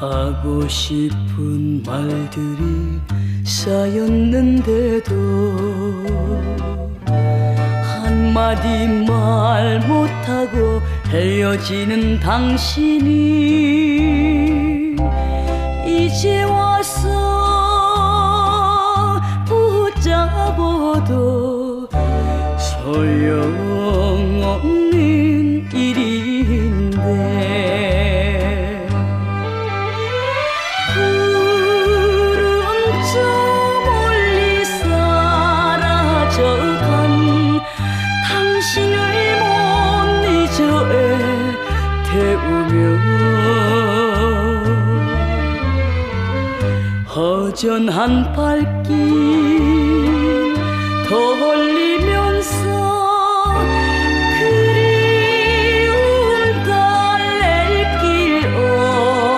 하고 싶은 말들이 쌓였는데도 한마디 말 못하고 헤어지는 당신이 이제 와서 붙잡아도 소용 태우며 허전한 발길